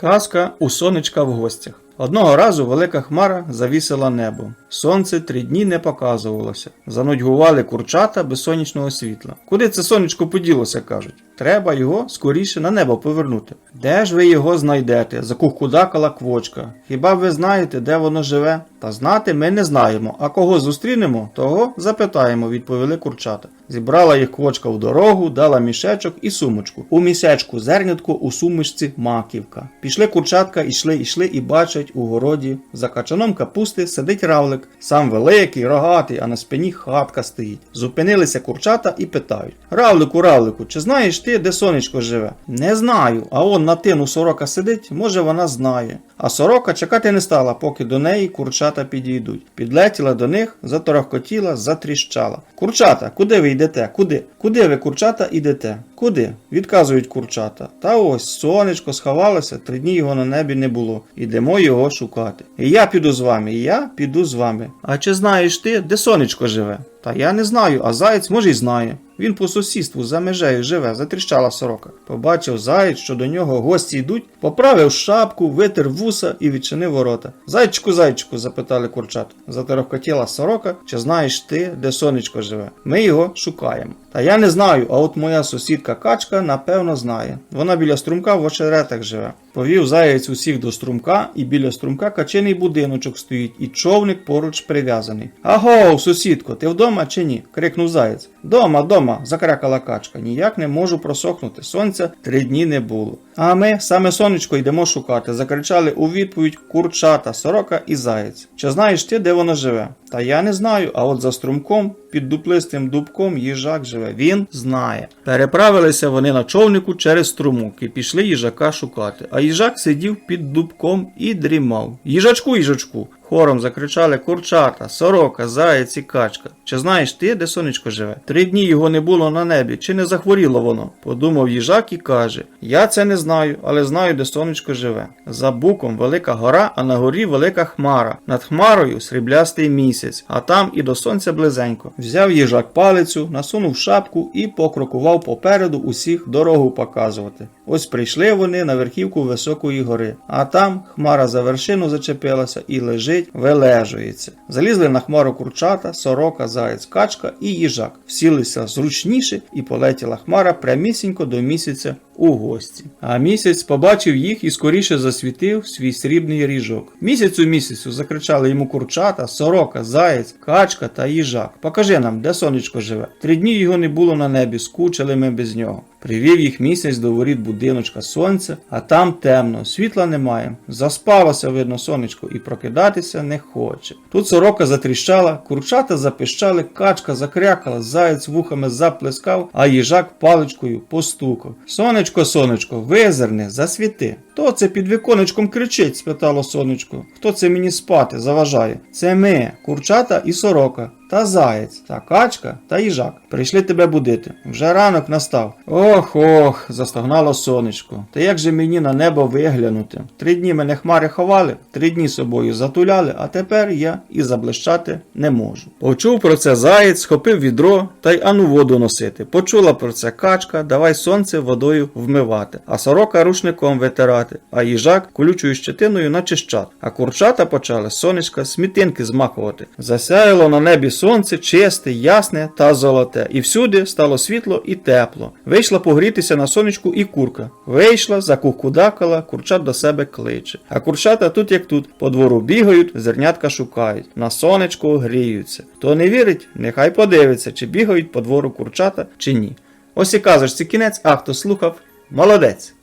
Казка у сонечка в гостях. Одного разу велика хмара завісила небо. Сонце три дні не показувалося. Занудьгували курчата без сонячного світла. Куди це сонечко поділося, кажуть. Треба його скоріше на небо повернути. Де ж ви його знайдете? закухкудакала квочка. Хіба ви знаєте, де воно живе? Та знати ми не знаємо, а кого зустрінемо, того запитаємо, відповіли курчата. Зібрала їх квочка в дорогу, дала мішечок і сумочку. У місечку зернятко, у сумочці маківка. Пішли курчатка, ішли, ішли і бачать у городі. За качаном капусти сидить равлик, сам великий, рогатий, а на спині хатка стоїть. Зупинилися курчата і питають: Равлику, равлику, чи знаєш ти, де сонечко живе? Не знаю. А он на тину сорока сидить, може вона знає. А сорока чекати не стала, поки до неї курчата підійдуть. Підлетіла до них, заторохкотіла, затріщала. Курчата, куди ви йдете? Куди? Куди ви, курчата, ідете? Куди? Відказують курчата. Та ось сонечко сховалося, три дні його на небі не було. Ідемо його шукати. І я піду з вами, і я піду з вами. А чи знаєш ти, де сонечко живе? Та я не знаю, а заєць може й знає. Він по сусідству за межею живе, затріщала сорока. Побачив заєць, що до нього гості йдуть, поправив шапку, витер вуса і відчинив ворота. Зайчику, зайчику, запитали курчат. Заторохкотіла сорока, чи знаєш ти, де сонечко живе? Ми його шукаємо. Та я не знаю, а от моя сусідка качка напевно знає. Вона біля струмка в очеретах живе. Повів заєць усіх до струмка, і біля струмка качений будиночок стоїть, і човник поруч прив'язаний. Аго, сусідко, ти вдома чи ні? крикнув заєць. Дома, дома, закрякала качка. Ніяк не можу просохнути. Сонця три дні не було. А ми саме сонечко йдемо шукати. Закричали у відповідь курчата, сорока і заєць. Чи знаєш ти, де воно живе? Та я не знаю, а от за струмком, під дуплистим дубком, їжак живе. Він знає. Переправилися вони на човнику через струмок і пішли їжака шукати. А їжак сидів під дубком і дрімав. Їжачку, їжачку. Хором закричали курчата, сорока, заєць і качка. Чи знаєш ти, де сонечко живе? Три дні його не було на небі, чи не захворіло воно? Подумав їжак і каже: Я це не знаю, але знаю, де сонечко живе. За буком велика гора, а на горі велика хмара. Над хмарою сріблястий місяць, а там і до сонця близенько. Взяв їжак палицю, насунув шапку і покрокував попереду усіх дорогу показувати. Ось прийшли вони на верхівку високої гори, а там хмара за вершину зачепилася і лежить, вилежується. Залізли на хмару курчата, сорока, заєць, качка і їжак. Всілися зручніше і полетіла хмара прямісінько до місяця у гості. А місяць побачив їх і скоріше засвітив свій срібний ріжок. Місяцю місяцю закричали йому курчата, сорока, заєць, качка та їжак. Покажи нам, де сонечко живе. Три дні його не було на небі, скучили ми без нього. Привів їх місяць до воріт будиночка сонця, а там темно, світла немає. Заспалося, видно, сонечко, і прокидатися не хоче. Тут сорока затріщала, курчата запищали, качка закрякала, заєць вухами заплескав, а їжак паличкою постукав. Сонечко, сонечко, визирни, засвіти. Хто це під віконечком кричить? спитало сонечко. Хто це мені спати заважає? Це ми, курчата і сорока. Та заєць, та качка та їжак. Прийшли тебе будити. Вже ранок настав. Ох ох, застогнало сонечко. Та як же мені на небо виглянути? Три дні мене хмари ховали, три дні собою затуляли, а тепер я і заблищати не можу. Почув про це заєць, схопив відро та й ану воду носити. Почула про це качка, давай сонце водою вмивати, а сорока рушником витирати, а їжак колючою щетиною начищати. А курчата почали сонечка смітинки змахувати. Засяяло на небі сонце чисте, ясне та золоте, і всюди стало світло і тепло. Вийшла погрітися на сонечку і курка. Вийшла, закухкудакала, курчат до себе кличе. А курчата тут як тут, по двору бігають, зернятка шукають, на сонечку гріються. Хто не вірить, нехай подивиться, чи бігають по двору курчата, чи ні. Ось і казочці кінець, а хто слухав, молодець.